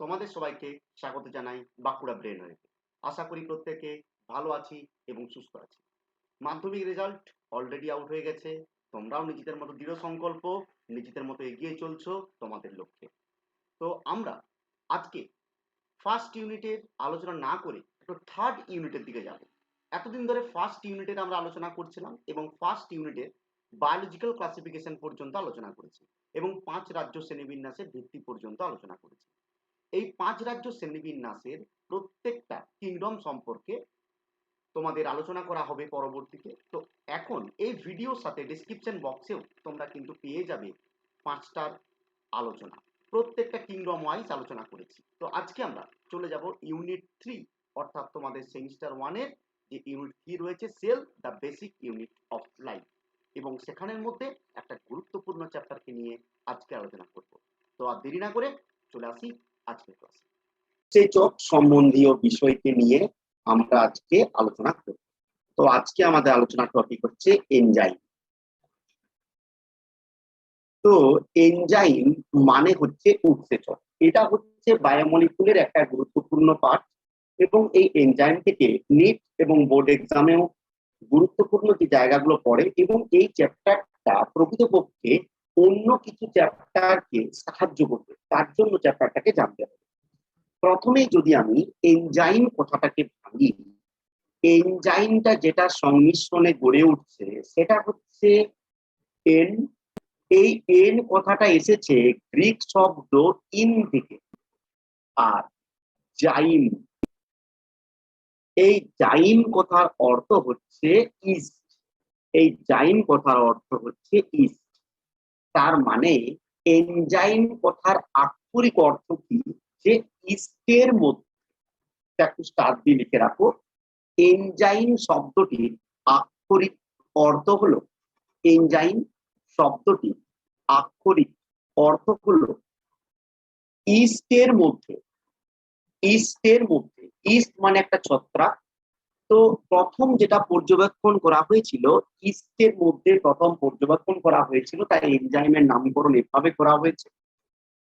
তোমাদের সবাইকে স্বাগত জানাই বাঁকুড়া ব্রেন হয়েছে আশা করি প্রত্যেকে ভালো আছি এবং সুস্থ আছি। মাধ্যমিক রেজাল্ট অলরেডি আউট হয়ে গেছে। তোমরাও নিজেদের মতো দৃঢ় সংকল্প, নিজেদের মতো এগিয়ে চলছো তোমাদের লক্ষ্যে। তো আমরা আজকে ফার্স্ট ইউনিটের আলোচনা না করে একটু থার্ড ইউনিটের দিকে যাব। এতদিন ধরে ফার্স্ট ইউনিটের আমরা আলোচনা করছিলাম এবং ফার্স্ট ইউনিটের বায়োলজিক্যাল ক্লাসিফিকেশন পর্যন্ত আলোচনা করেছি এবং পাঁচ রাজ্য শ্রেণীবিন্যাসের ভিত্তি পর্যন্ত আলোচনা করেছি। এই পাঁচ রাজ্য শ্রেণীবিন্যাসের প্রত্যেকটা কিংডম সম্পর্কে তোমাদের আলোচনা করা হবে পরবর্তীতে। তো এখন এই ভিডিওর সাথে ডিসক্রিপশন বক্সেও তোমরা কিন্তু পেয়ে যাবে পাঁচটার আলোচনা। প্রত্যেকটা কিংডম ওয়াইজ আলোচনা করেছি। তো আজকে আমরা চলে যাব ইউনিট থ্রি অর্থাৎ তোমাদের সেমিস্টার ওয়ানের যে ইউনিট থ্রি রয়েছে cell the basic unit of life এবং সেখানের মধ্যে একটা গুরুত্বপূর্ণ চ্যাপ্টারকে নিয়ে আজকে আলোচনা করব। তো আর দেরি না করে চলে আসি আজকের ক্লাসে সেচক সম্বন্ধীয় বিষয়কে নিয়ে আমরা আজকে আলোচনা করব। তো আজকে আমাদের আলোচনার টপিক হচ্ছে এনজাইম তো এনজাইম মানে হচ্ছে উৎসেচক। এটা হচ্ছে বায়োমলিকুলের একটা গুরুত্বপূর্ণ পার্ট এবং এই এনজাইম থেকে নিট এবং বোর্ড এক্সামেও গুরুত্বপূর্ণ যে জায়গাগুলো পড়ে এবং এই চ্যাপ্টারটা প্রকৃতপক্ষে অন্য কিছু চ্যাপ্টারকে সাহায্য করবে, তার জন্য চ্যাপ্টারটাকে জানতে হবে। প্রথমে যদি আমি এনজাইম কথাটাকে ভাঙি এনজাইমটা যেটা সংমিশ্রণে গড়ে উঠছে, সেটা হচ্ছে এন এই এন কথাটা এসেছে গ্রিক শব্দ ইন থেকে। আর জাইম এই জাইম কথার অর্থ হচ্ছে ইস্ট এই জাইম কথার অর্থ হচ্ছে ইস্ট তার মানে এনজাইম কথার আক্ষরিক অর্থ কি? যে ইস্টের মধ্যে একটু স্টার দিয়ে লিখে রাখো এনজাইম শব্দটির আক্ষরিক অর্থ হলো এনজাইম শব্দটি আক্ষরিক অর্থ হলো ইস্টের মধ্যে ইস্টের মধ্যে ইস্ট মানে একটা ছত্রাক তো প্রথম যেটা পর্যবেক্ষণ করা হয়েছিল, ইস্টের মধ্যে প্রথম পর্যবেক্ষণ করা হয়েছিল, তাই এনজাইমের নামকরণ এভাবে করা হয়েছে।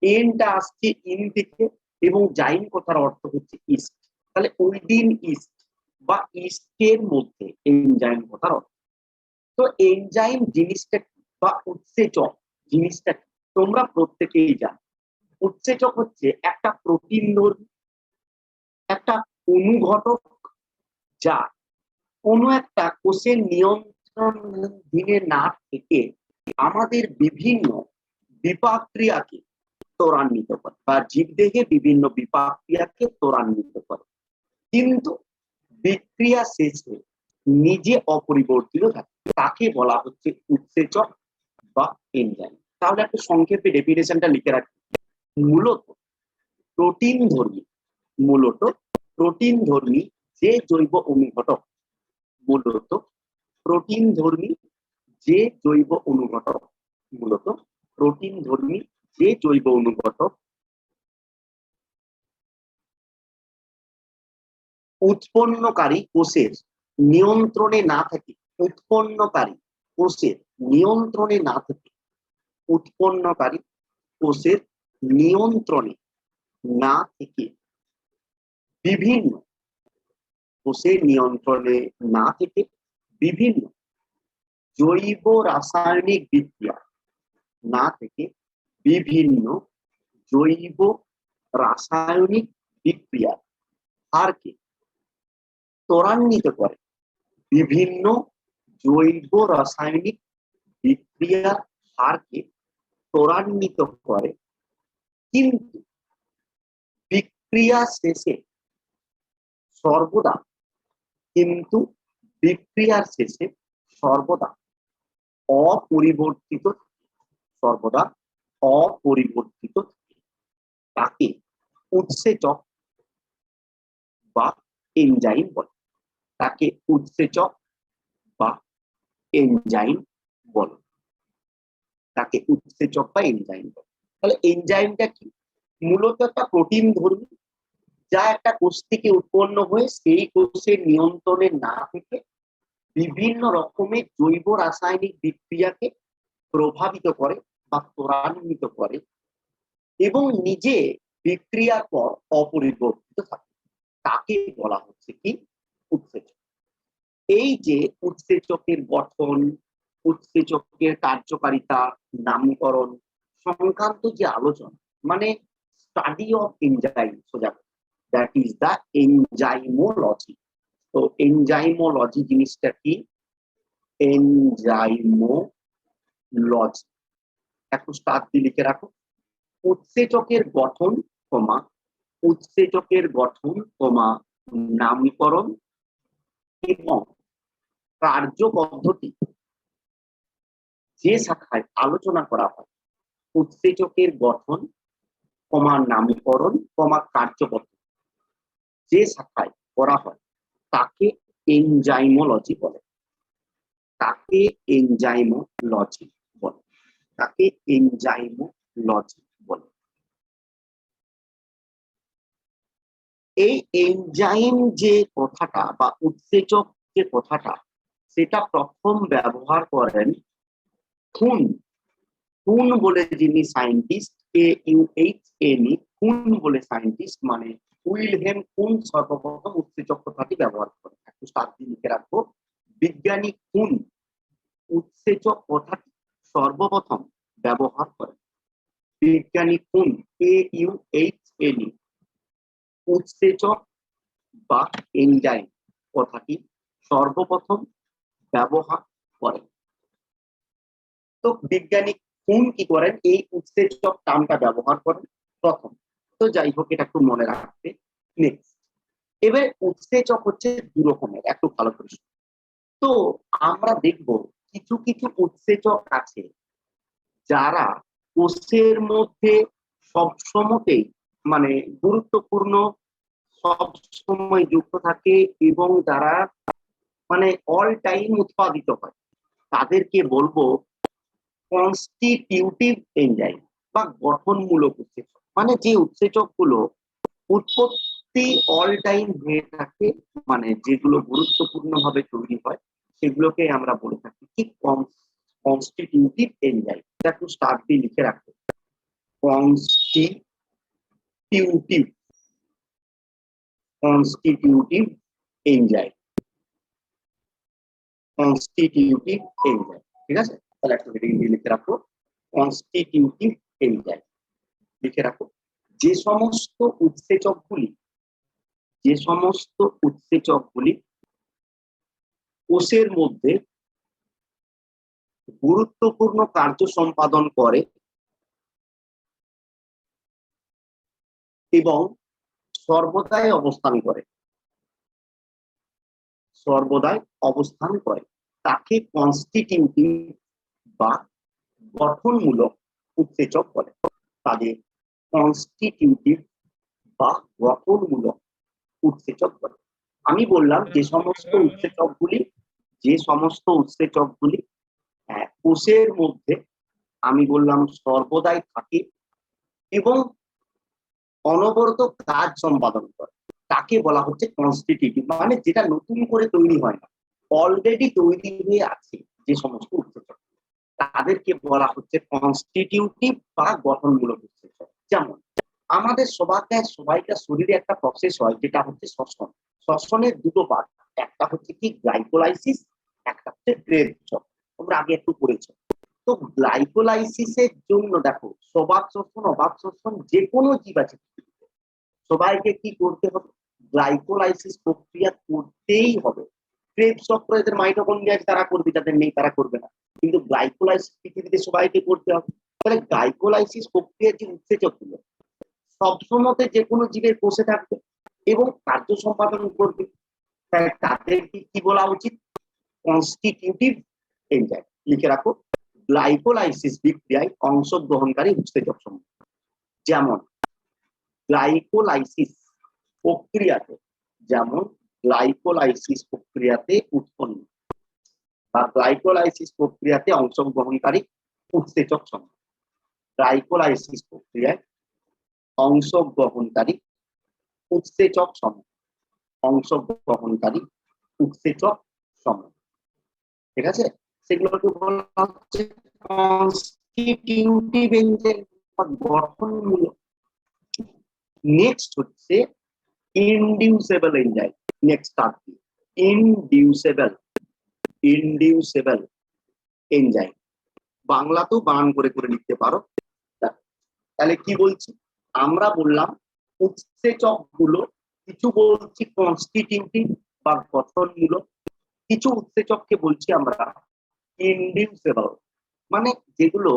এনটা আসছে ইন থেকে এবং জাইম কথার অর্থ হচ্ছে ইস্ট। তাহলে উইদিন ইস্ট বা ইস্টের মধ্যে এনজাইম কথার অর্থ। তো এনজাইম জিনিসটা বা উৎসেচক জিনিসটা তোমরা প্রত্যেকেই জানো। উৎসেচক হচ্ছে একটা প্রোটিন ধর্মী একটা অনুঘটক যা কোনো একটা কোষের নিয়ন্ত্রণধীনে না থেকে আমাদের বিভিন্ন বিপাক ক্রিয়াকে ত্বরান্বিত করে বা জীবদেহে বিভিন্ন বিপাক ক্রিয়াকে ত্বরান্বিত করে। কিন্তু বিক্রিয়া শেষে নিজে অপরিবর্তিত থাকে। তাকে বলা হচ্ছে উৎসেচক বা এনজাইম। তাহলে একটা সংক্ষেপে ডেফিনেশনটা লিখে রাখি। মূলত প্রোটিন ধর্মী মূলত প্রোটিন ধর্মী যে জৈব অনুঘটক, মূলত প্রোটিন ধর্মী যে জৈব অনুঘটক, মূলত প্রোটিন ধর্মী যে জৈব অনুঘটক উৎপন্নকারী কোষের নিয়ন্ত্রণে না থাকে, উৎপন্নকারী কোষের নিয়ন্ত্রণে না থাকে, উৎপন্নকারী কোষের নিয়ন্ত্রণে না থেকে, বিভিন্ন কোষের নিয়ন্ত্রণে না থেকে বিভিন্ন জৈব রাসায়নিক বিক্রিয়া না থেকে বিভিন্ন জৈব রাসায়নিক বিক্রিয়ার হারকে ত্বরান্বিত করে। বিভিন্ন জৈব রাসায়নিক বিক্রিয়ার হারকে ত্বরান্বিত করে। কিন্তু বিক্রিয়া শেষে সর্বদা কিন্তু বিক্রিয়ার শেষে সর্বদা অপরিবর্তিত সর্বদা অপরিবর্তিত তাকে উৎসেচক বা এনজাইম বলে। তাকে উৎসেচক বা এনজাইম বলে। তাকে উৎসেচক বা এনজাইম বলে। তাহলে এনজাইমটা কি? মূলত একটা প্রোটিন ধর্মী যা একটা কোষ থেকে উৎপন্ন হয়ে সেই কোষের নিয়ন্ত্রণে না থেকে বিভিন্ন রকমের জৈব রাসায়নিক বিক্রিয়াকে প্রভাবিত করে বা ত্বরান্বিত করে এবং নিজে বিক্রিয়ার পর অপরিবর্তিত থাকে। তাকে বলা হচ্ছে কি? উৎসেচক। এই যে উৎসেচকের গঠন, উৎসেচকের কার্যকারিতা, নামকরণ, সংক্রান্ত যে আলোচনা মানে স্টাডি অফ এনজাইম সোজা দ্যাট ইজ দ্য এনজাইমোলজি তো এনজাইমোলজি জিনিসটা কি? এনজাইমোলজি একটু স্টার দিয়ে লিখে রাখো। উৎসেচকের গঠন, কমা। উৎসেচকের গঠন, কমা, নামকরণ এবং কার্য পদ্ধতি যে শাখায় আলোচনা করা হয়, উৎসেচকের গঠন, কমা নামকরণ, কমা কার্য পদ্ধতি যে শাখায় করা হয়, তাকে এনজাইমোলজি বলে। তাকে এনজাইমোলজি বলে। তাকে এনজাইমোলজি বলে। এই এনজাইম যে কথাটা বা উৎসেচক যে কথাটা, সেটা প্রথম ব্যবহার করেন খুন। খুন বলে যিনি scientist K U H N Kuhne বলে সায়েন্টিস্ট মানে উইলহেম খুন সর্বপ্রথম উৎসেচক কথাটি ব্যবহার করেন একটু সাত দিন লিখে রাখব। বিজ্ঞানী খুন উৎসেচক কথাটি সর্বপ্রথম ব্যবহার করেন বিজ্ঞানী Kuhne K U H N E উৎসেচক বা এনজাইম কথাটি সর্বপ্রথম ব্যবহার করেন তো বিজ্ঞানী কোন কি করেন? এই উৎসেচক টার্মটা ব্যবহার করেন। প্রথম তো যাই হোক এটা একটু মনে রাখতে নেক্সট এবার উৎসেচক হচ্ছে দু রকমের, একটু ভালো করে তো আমরা দেখব কিছু কিছু উৎসেচক আছে যারা কোষের মধ্যে সবসময়তেই মানে গুরুত্বপূর্ণ সব সময় যুক্ত থাকে এবং যারা মানে অল টাইম উৎপাদিত হয়। তাদেরকে বলব কনস্টিটিউটিভ এনজাইম বা গঠনমূলক উৎসেচক। মানে যে উৎসেচকগুলো উৎপত্তি অল টাইম হয়ে থাকে মানে যেগুলো গুরুত্বপূর্ণ ভাবে তৈরি হয়, সেগুলোকে আমরা বলে থাকি কি কনস্টিটিউটিভ এনজাইম এটা একটু স্টার্ট দিয়ে লিখে রাখতে constitutive constitutive enzyme constitutive enzyme ঠিক আছে? তাহলে একটা লিখে রাখো। কনস্টিটিউটিভ এনজাইম লিখে রাখো। যে সমস্ত উৎসেচকগুলি, যে সমস্ত উৎসেচকগুলি কোষের মধ্যে গুরুত্বপূর্ণ কার্য সম্পাদন করে এবং সর্বদাই অবস্থান করে। সর্বদাই অবস্থান করে। তাকে কনস্টিটিউটিভ বা গঠনমূলক উৎসেচক বলে। তাদের কনস্টিটিউটিভ বা গঠনমূলক উৎসেচক বলে আমি বললাম যে সমস্ত উৎসেচকগুলি যে সমস্ত উৎসেচকগুলি আহ, কোষের মধ্যে আমি বললাম সর্বদাই থাকে এবং অনবরত কাজ সম্পাদন করে। তাকে বলা হচ্ছে কনস্টিটিউটিভ মানে যেটা নতুন করে তৈরি হয় না। অলরেডি তৈরি হয়ে আছে যে সমস্ত উৎসেচক। তাদেরকে বলা হচ্ছে কনস্টিটিউটিভ বা গঠনমূলক উৎসেচক। যেমন আমাদের সবাইকে সবাইকার শরীরে একটা প্রসেস হয় যেটা হচ্ছে শ্বসন। শ্বসনের দুটো পার্ট একটা হচ্ছে কি গ্লাইকোলাইসিস একটা হচ্ছে গ্রেভচক তোমরা আগে একটু পড়েছো। তো গ্লাইকোলাইসিসের জন্য দেখো স্বভাব শ্বসন অভাব শ্বসন যে কোনো জীব আছে সবাইকে কি করতে হবে? গ্লাইকোলাইসিস প্রক্রিয়া করতেই হবে। ক্রেব চক্র এদের মাইটোকন্ড্রিয়া আছে, তারা করবে যাদের নেই তারা করবে না। কিন্তু গ্লাইকোলাইসিস পৃথিবীতে সবাইকে করতে হবে। তাহলে গ্লাইকোলাইসিস প্রক্রিয়ার যে উৎসেচকগুলো সবসময়তে যে কোনো জীবের কোষে থাকবে এবং কার্য সম্পাদন করবে। তাই তাদেরকে কি বলা উচিত? কনস্টিটিউটিভ এনজাইম লিখে রাখো গ্লাইকোলাইসিস বিক্রিয়ায় অংশগ্রহণকারী উৎসেচক সমূহ। যেমন গ্লাইকোলাইসিস প্রক্রিয়াতে, যেমন গ্লাইকোলাইসিস প্রক্রিয়াতে উৎপন্ন বা গ্লাইকোলাইসিস প্রক্রিয়াতে অংশগ্রহণকারী উৎসেচক সমূহ। গ্লাইকোলাইসিস প্রক্রিয়ায় অংশগ্রহণকারী উৎসেচক সমূহ অংশগ্রহণকারী উৎসেচক সমূহ ঠিক আছে? সেগুলোকে বলা হচ্ছে কনস্টিটিউটিভ এনজাইম গঠনমূলক। নেক্সট হচ্ছে ইনডিউসেবল এনজাইম নেক্সট থাকবে ইনডিউসেবল ইনডিউসেবল এনজাইম বাংলাতেও বানান করে করে লিখতে পারো। তাহলে কি বলছি? আমরা বললাম উৎসেচকগুলো কিছু বলছি কনস্টিটিউটিভ বা গঠনমূলক, কিছু উৎসেচককে বলছি আমরা ইনডিউসেবল মানে যেগুলো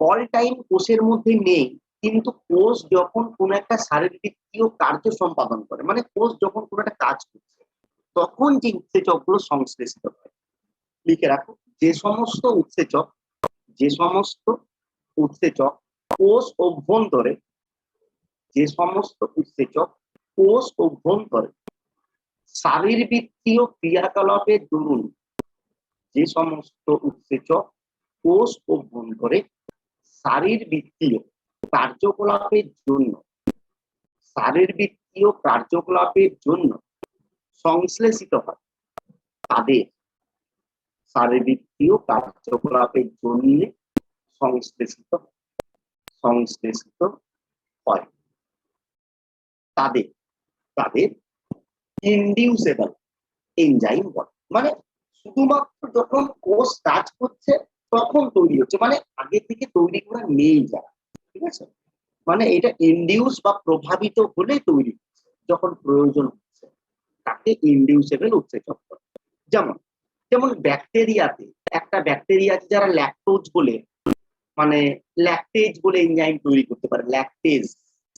অল টাইম কোষের মধ্যে নেই, কিন্তু কোষ যখন কোন একটা শারীরবৃত্তীয় কার্য সম্পাদন করে মানে কোষ যখন কোন একটা কাজ করছে, তখন যে উৎসেচকগুলো সংশ্লেষিত হয়। লিখে রাখো, যে সমস্ত উৎসেচক, যে সমস্ত উৎসেচক কোষ অভ্যন্তরে যে সমস্ত উৎসেচক কোষ অভ্যন্তরে শারীরবৃত্তীয় ক্রিয়াকলাপের দরুন যে সমস্ত উৎসেচক কোষ অভ্যন্তরে শারীরবৃত্তীয় কার্যকলাপের জন্য শারীরবৃত্তীয় কার্যকলাপের জন্য সংশ্লেষিত হয়। তাদের শারীরবৃত্তীয় কার্যকলাপের জন্য সংশ্লেষিত সংশ্লেষিত হয়। তাদের তাদের ইনডিউসেবল এনজাইম বলে মানে শুধুমাত্র যখন কোষ কাজ করছে, তখন তৈরি হচ্ছে। মানে আগে থেকে তৈরি করা নেই যারা, ঠিক আছে? মানে এটা ইনডিউস বা প্রভাবিত হলে তৈরি যখন প্রয়োজন হচ্ছে। তাকে ইনডিউসেবল উৎসেচক যেমন যেমন ব্যাকটেরিয়াতে, একটা ব্যাকটেরিয়া আছে যারা ল্যাকটোজ বলে মানে ল্যাকটেজ বলে এনজাইম তৈরি করতে পারে ল্যাকটেজ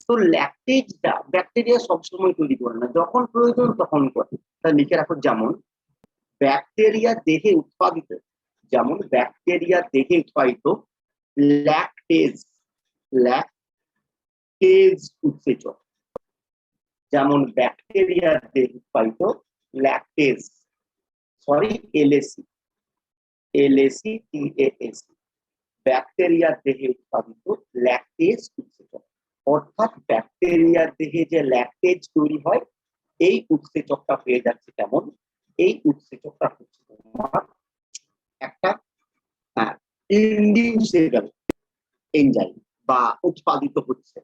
তো ল্যাকটেজটা ব্যাকটেরিয়া সবসময় তৈরি করে না, যখন প্রয়োজন তখন করে। তা লিখে রাখো যেমন ব্যাকটেরিয়া দেহে উৎপাদিত, যেমন ব্যাকটেরিয়া দেহে উৎপাদিত ল্যাকটেজ ল্যাকটেজ উৎসেচক। যেমন ব্যাকটেরিয়া দেহে উৎপাদিত lactase sorry L A C L A C T A S E bacteria দেহে উৎপাদিত ল্যাকটেজ উৎসেচক। অর্থাৎ ব্যাকটেরিয়ার দেহে যে ল্যাকটেজ তৈরি হয়, এই উৎসেচকটা হয়ে যাচ্ছে কেমন? এই উৎসেচকটা হচ্ছে তোমার একটা এনজাইম বা উৎপাদিত হচ্ছে।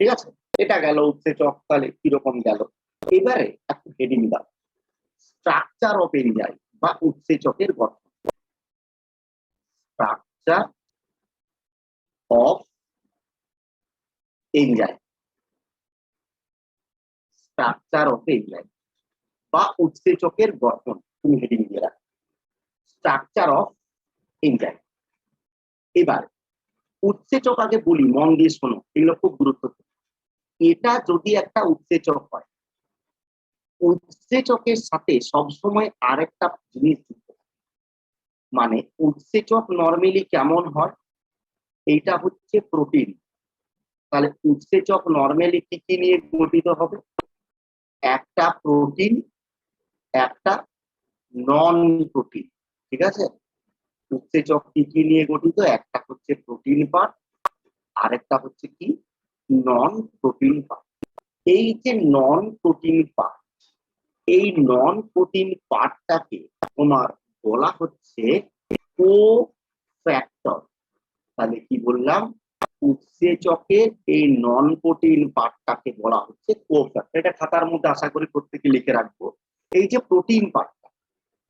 ঠিক আছে? এটা গেল উৎসেচক, তাহলে কীরকম গেল? এবারে একটু হেডিং দাও। স্ট্রাকচার অফ এনজাইম বা উৎসেচকের গঠন। Structure of enzyme structure of enzyme বা উৎসেচকের গঠন, তুমি হেডিং দিয়ে রাখো। স্ট্রাকচার অফ এনজাইম এবার, উৎসেচক আগে বলি, মন দিয়ে শোনো, এগুলো খুব গুরুত্বপূর্ণ। এটা যদি একটা উৎসেচক হয়, উৎসেচকের সাথে সবসময় আরেকটা জিনিস যুক্ত। মানে উৎসেচক নর্মালি কেমন হয়? এইটা হচ্ছে প্রোটিন তাহলে উৎসেচক নর্মালি কি কি নিয়ে গঠিত হবে? একটা প্রোটিন একটা নন প্রোটিন ঠিক আছে? উৎসেচক কি কি নিয়ে গঠিত? একটা হচ্ছে প্রোটিন পার্ট আরেকটা হচ্ছে কি? নন প্রোটিন পার্ট এই যে নন প্রোটিন পার্ট এই নন প্রোটিন পার্টটাকে তোমার বলা হচ্ছে কো ফ্যাক্টর তাহলে কি বললাম? উৎসেচকের এই নন প্রোটিন পার্টটাকে বলা হচ্ছে কোফ্যাক্টর এটা খাতার মধ্যে আশা করি প্রত্যেকে লিখে রাখব। এই যে প্রোটিন পার্টটা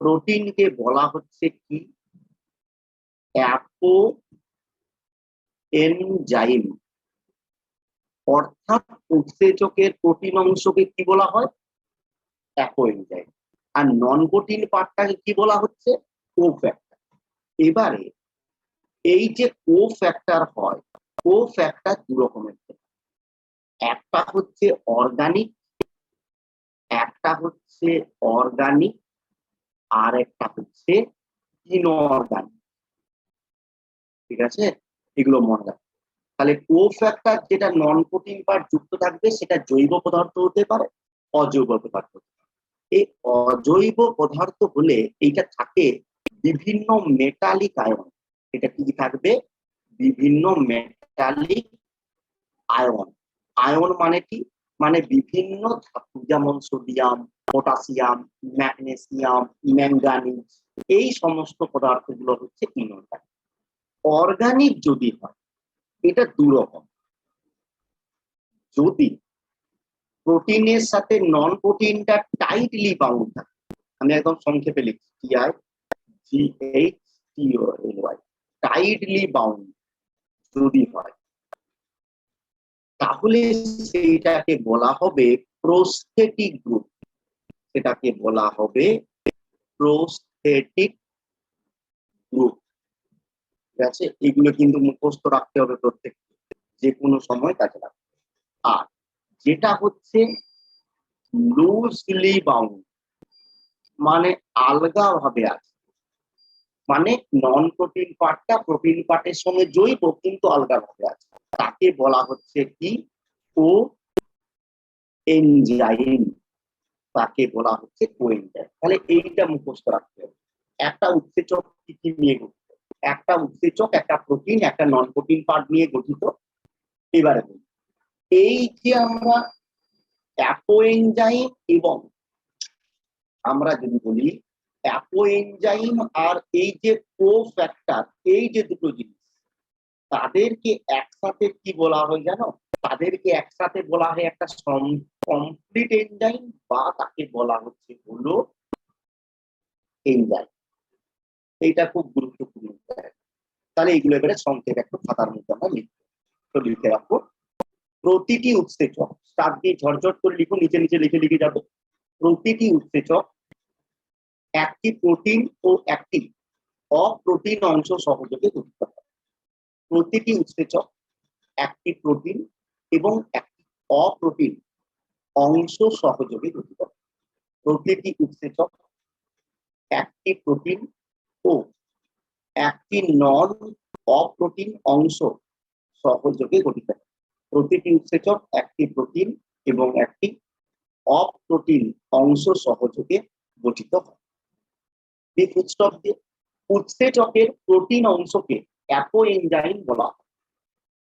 প্রোটিনকে বলা হচ্ছে কি? এনজাইম অর্থাৎ উৎসেচকের প্রোটিন অংশকে কি বলা হয়? অ্যাপো এনজাইম আর নন প্রোটিন পার্টটাকে কি বলা হচ্ছে? কোফ্যাক্টর এবারে এই যে কো ফ্যাক্টর হয় কো ফ্যাক্টর দু রকমের একটা হচ্ছে অর্গানিক একটা হচ্ছে অর্গানিক আর একটা হচ্ছে ইনঅর্গানিক ঠিক আছে? এগুলো মনে রাখবে তাহলে কো ফ্যাক্টর যেটা নন প্রোটিন পার্ট যুক্ত থাকবে, সেটা জৈব পদার্থ হতে পারে, অজৈব পদার্থ এই অজৈব পদার্থ হলে এইটা থাকে বিভিন্ন মেটালিক আয়ন এটা কি থাকবে? বিভিন্ন মেটালিক আয়ন আয়ন মানে কি? মানে বিভিন্ন ধাতু, যেমন সোডিয়াম পটাশিয়াম ম্যাগনেসিয়াম ম্যাঙ্গানিজ এই সমস্ত পদার্থগুলো হচ্ছে ইনঅর্গানিক অর্গানিক যদি হয়, এটা দু রকম যদি প্রোটিনের সাথে নন প্রোটিনটা টাইটলি বাউন্ড থাকে, আমি একদম সংক্ষেপে লিখছি T I G H L Y tightly bound যদি হয় তাহলে সেইটাকে বলা হবে প্রস্থেটিক গ্রুপ সেটাকে বলা হবে প্রস্থেটিক গ্রুপ ঠিক আছে? এগুলো কিন্তু মুখস্থ রাখতে হবে প্রত্যেক যে কোনো সময় কাজে লাগবে। আর যেটা হচ্ছে লুজলি বাউন্ড মানে আলগা ভাবে আছে। মানে নন প্রোটিন পার্টটা প্রোটিন পার্টের সঙ্গে জৈব কিন্তু আলগা ভাবে আছে। তাকে বলা হচ্ছে কি? ও এনজাইম তাকে বলা হচ্ছে কোএনজাইম তাহলে এইটা মুখস্থ রাখতে হবে। একটা উৎসেচক কি কি নিয়ে গঠিত? একটা উৎসেচক, একটা প্রোটিন একটা নন প্রোটিন পার্ট নিয়ে গঠিত। এবারে এই যে আমরা অ্যাপোএনজাইম এবং আমরা যদি বলি অ্যাপোএনজাইম আর এই যে কো ফ্যাক্টর, এই যে দুটো জিনিস, তাদেরকে একসাথে কি বলা হয় জানো? তাদেরকে একসাথে বলা হয় একটা কমপ্লিট এনজাইম বা তাকে বলা হচ্ছে হলো এনজাইম এইটা খুব গুরুত্বপূর্ণ। তাহলে এইগুলো এবারে সংক্ষেপ একটু খাতার মধ্যে আমরা লিখব। তো লিখে রাখব। প্রতিটি উৎসেচক স্টার দিয়ে ঝরঝর করে লিখো নিচে নিচে লিখে লিখে যাবে। প্রতিটি উৎসেচক একটি প্রোটিন ও একটি অপ্রোটিন অংশ সহযোগে গঠিত হয়। প্রতিটি উৎসেচক একটি প্রোটিন এবং একটি অপ্রোটিন অংশ সহযোগে গঠিত প্রতিটি উৎসেচক একটি প্রোটিন ও একটি নন অপ্রোটিন অংশ সহযোগে গঠিত হয়। প্রতিটি উৎসেচক একটি প্রোটিন এবং একটি অপ্রোটিন অংশ সহযোগে গঠিত হয়। ফুটস্টপ দিয়ে উৎসেচকের প্রোটিন অংশকে অ্যাপো এনজাইম বলা হয়।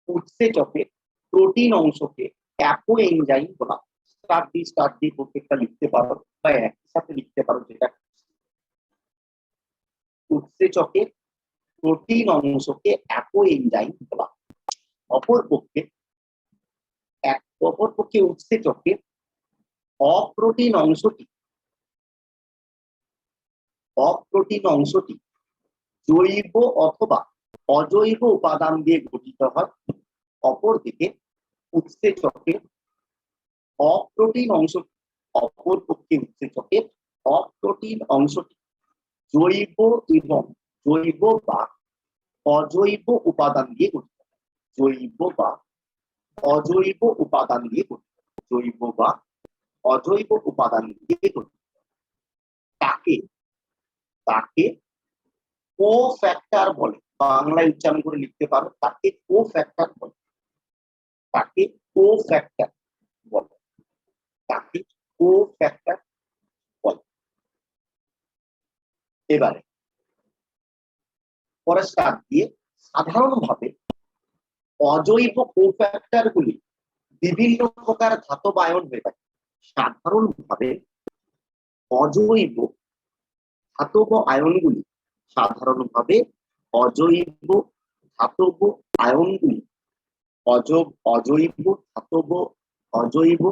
উৎসেচকের প্রোটিন অংশকে অ্যাপো এনজাইম বলা হয়। স্টার দিয়ে স্টার দিয়ে প্রত্যেকটা লিখতে পারো বা একই সাথে লিখতে পারো যেটা। উৎসেচকের প্রোটিন অংশকে অ্যাপো এনজাইম বলা অপরপক্ষে অপরপক্ষে উৎসেচকের অপ্রোটিন অংশটি অপ্রোটিন অংশটি জৈব অথবা অজৈব উপাদান দিয়ে গঠিত হয়। অপরদিকে উৎসেচকের অপ্রোটিন অংশ, অপর পক্ষে উৎসেচকের অপ্রোটিন অংশটি জৈব এবং জৈব বা অজৈব উপাদান দিয়ে গঠিত জৈব বা অজৈব উপাদান দিয়ে গঠিত জৈব বা অজৈব উপাদান দিয়ে গঠিত তাকে তাকে কো ফ্যাক্টর বলে বাংলায় উচ্চারণ করে লিখতে পারো, তাকে কো ফ্যাক্টর বলে। তাকে কো ফ্যাক্টর বলে। তাকে কো ফ্যাক্টর বলে। এবারে পরে স্টার দিয়ে সাধারণভাবে অজৈব কোফ্যাক্টর গুলি বিভিন্ন প্রকার ধাতব আয়ন হয়ে থাকে। সাধারণভাবে অজৈব ধাতব আয়নগুলি, সাধারণভাবে অজৈব ধাতব আয়নগুলি, অজব, অজৈব ধাতব, অজৈব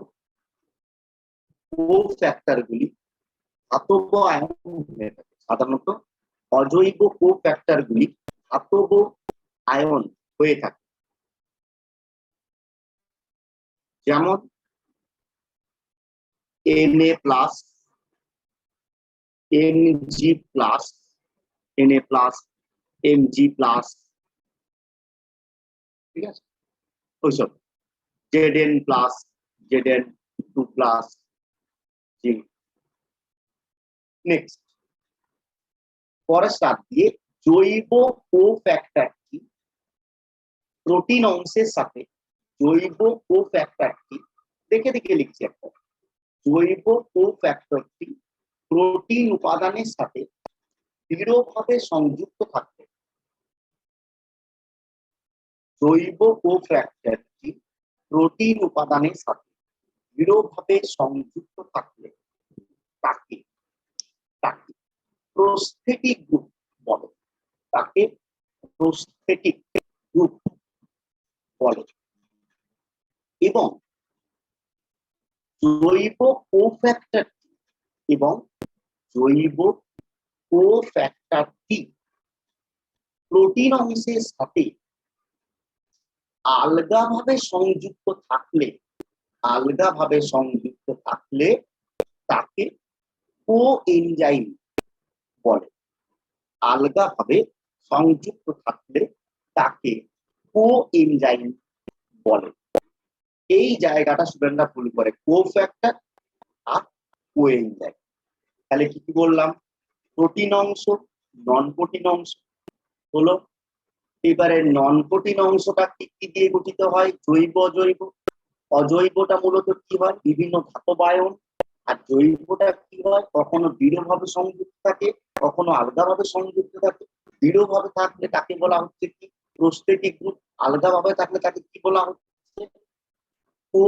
কোফ্যাক্টর গুলি ধাতব আয়ন হয়ে থাকে সাধারণত অজৈব কোফ্যাক্টর গুলি ধাতব আয়ন হয়ে থাকে। যেমন Na plus Mg plus Na plus Mg plus ঠিক আছে ওইসব Zn plus Zn two plus জি নেক্সট পরের স্টার দিয়ে জৈব কোফ্যাক্টরটি প্রোটিন অংশের সাথে জৈব কোফ্যাক্টরটি দেখে দেখে লিখছি একটা জৈব কোফ্যাক্টরটি প্রোটিন উপাদানের সাথে দৃঢ়ভাবে সংযুক্ত থাকবে। জৈব কোফ্যাক্টরটি প্রোটিন উপাদানের সাথে দৃঢ়ভাবে সংযুক্ত থাকলে তাকে তাকে প্রস্থেটিক গ্রুপ বলে। তাকে প্রস্থেটিক গ্রুপ বলে। এবং জৈব কোফ্যাক্টর এবং জৈব কোফ্যাক্টরটি প্রোটিন অংশের সাথে আলগাভাবে সংযুক্ত থাকলে, আলগাভাবে সংযুক্ত থাকলে তাকে কো এনজাইম বলে। আলগাভাবে সংযুক্ত থাকলে তাকে কো এনজাইম বলে। এই জায়গাটা স্টুডেন্টরা ভুল করে কো ফ্যাক্টর আর কো এনজাইম তাহলে কি কি বললাম? প্রোটিন অংশ নন প্রোটিন অংশ হলো, এবারে নন প্রোটিন অংশটা কি কি দিয়ে গঠিত হয়? জৈব, অজৈব। অজৈবটা মূলত কি হয়? বিভিন্ন ধাতবায়ন। আর জৈবটা কি হয়? কখনো দৃঢ়ভাবে সংযুক্ত থাকে, কখনো আলাদাভাবে সংযুক্ত থাকে। দৃঢ়ভাবে থাকলে তাকে বলা হচ্ছে কি? প্রস্থেটিক গ্রুপ আলাদাভাবে থাকলে তাকে কি বলা হচ্ছে? ও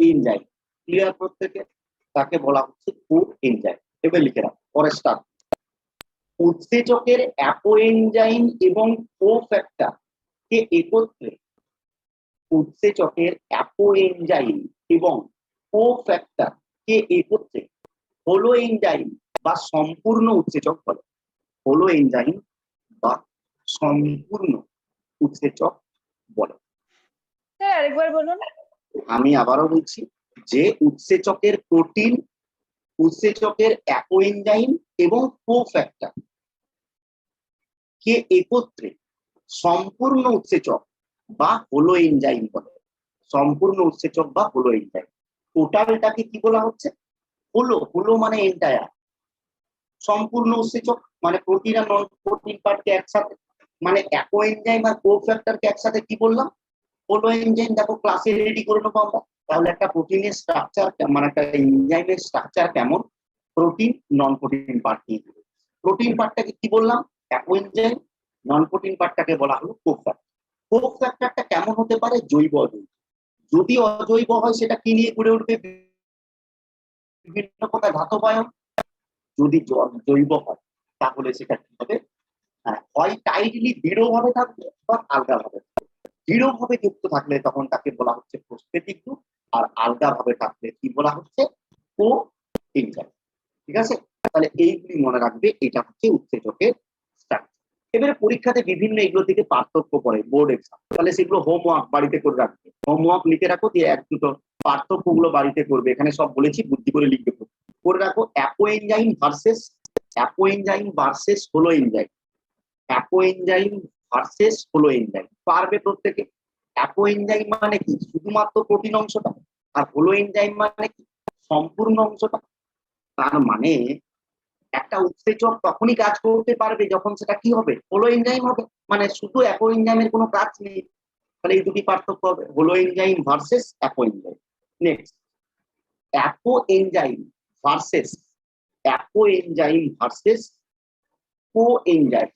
এনজাইম ক্লিয়ার প্রত্যেকে তাকে বলা হচ্ছে কো এনজাইম। এবার লিখে রাখ পরে স্টার্ট উৎসেচকের অ্যাপোএনজাইম এবং কোফ্যাক্টর কে একত্রে উৎসেচকের অ্যাপোএনজাইম এবং কো ফ্যাক্টর কে একত্রে হলো এনজাইম বা সম্পূর্ণ উৎসেচক বলে। হলো এনজাইম বা সম্পূর্ণ উৎসেচক বলে। স্যার আরেকবার বলুন। আমি আবারও বলছি যে উৎসেচকের প্রোটিন, উৎসেচকের অ্যাপোএনজাইম এবং কোফ্যাক্টর কে একত্রে সম্পূর্ণ উৎসেচক বা হলো এনজাইম বলে। সম্পূর্ণ উৎসেচক বা হলো এনজাইম টোটালটাকে কি বলা হচ্ছে? হলো হলো মানে এন্টায়ার সম্পূর্ণ উৎসেচক মানে প্রোটিন আর নন প্রোটিন পার্টকে একসাথে। মানে অ্যাপোএনজাইম আর কোফ্যাক্টরকে একসাথে কি বললাম? হলো এনজাইম দেখো ক্লাসে রেডি করে নেব আমরা। তাহলে একটা প্রোটিনের স্ট্রাকচার মানে একটা এনজাইমের স্ট্রাকচার কেমন? প্রোটিন নন প্রোটিন পার্ট নিয়ে দেবে প্রোটিন পার্টটাকে কি বললাম? অ্যাপোএনজাইম নন প্রোটিন পার্টটাকে বলা হলো কোফ্যাক্টর কোফ্যাক্টরটা কেমন হতে পারে? জৈব অজৈব। যদি অজৈব হয় সেটা কি নিয়ে গড়ে উঠবে? বিভিন্ন প্রকার ধাতবায়ন। যদি জৈব হয় তাহলে সেটা কি হবে? হ্যাঁ, হয় টাইটলি দৃঢ়ভাবে থাকবে বা আলগাভাবে দৃঢ়ভাবে যুক্ত থাকলে তখন তাকে বলা হচ্ছে প্রস্থেটিক গ্রুপ আর আলগা ভাবে থাকলে কি বলা হচ্ছে কো এনজাইম ঠিক আছে? তাহলে এইগুলি মনে রাখবে, এটা হচ্ছে স্ট্রাকচার এবারে পরীক্ষাতে বিভিন্ন এগুলো থেকে পার্থক্য পড়ে বোর্ড এক্সাম তাহলে সেগুলো হোমওয়ার্ক বাড়িতে করে রাখবে। হোমওয়ার্ক লিখে রাখো দিয়ে এক, দুটো পার্থক্যগুলো বাড়িতে করবে। এখানে সব বলেছি, বুদ্ধি করে লিখবে। করে রাখো apoenzyme versus apoenzyme versus holoenzyme apoenzyme versus holoenzyme পারবে প্রত্যেকে অ্যাপো এনজাইম মানে কি? শুধুমাত্র প্রোটিন অংশটা? আর হলো এনজাইম মানে কি? সম্পূর্ণ অংশটা? তার মানে একটা উৎসেচক তখনই কাজ করতে পারবে যখন সেটা কি হবে? হলো এনজাইম হবে। মানে শুধু অ্যাপো এনজাইমের কোনো কাজ নেই। তাহলে এই দুটি পার্থক্য হবে। Holoenzyme versus apoenzyme next apoenzyme versus apoenzyme versus coenzyme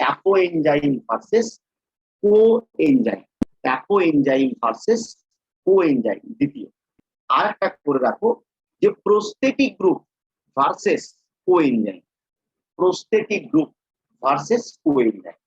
apoenzyme versus coenzyme apoenzyme versus coenzyme দ্বিতীয়। আর একটা করে রাখো যে prosthetic group versus coenzyme prosthetic group versus coenzyme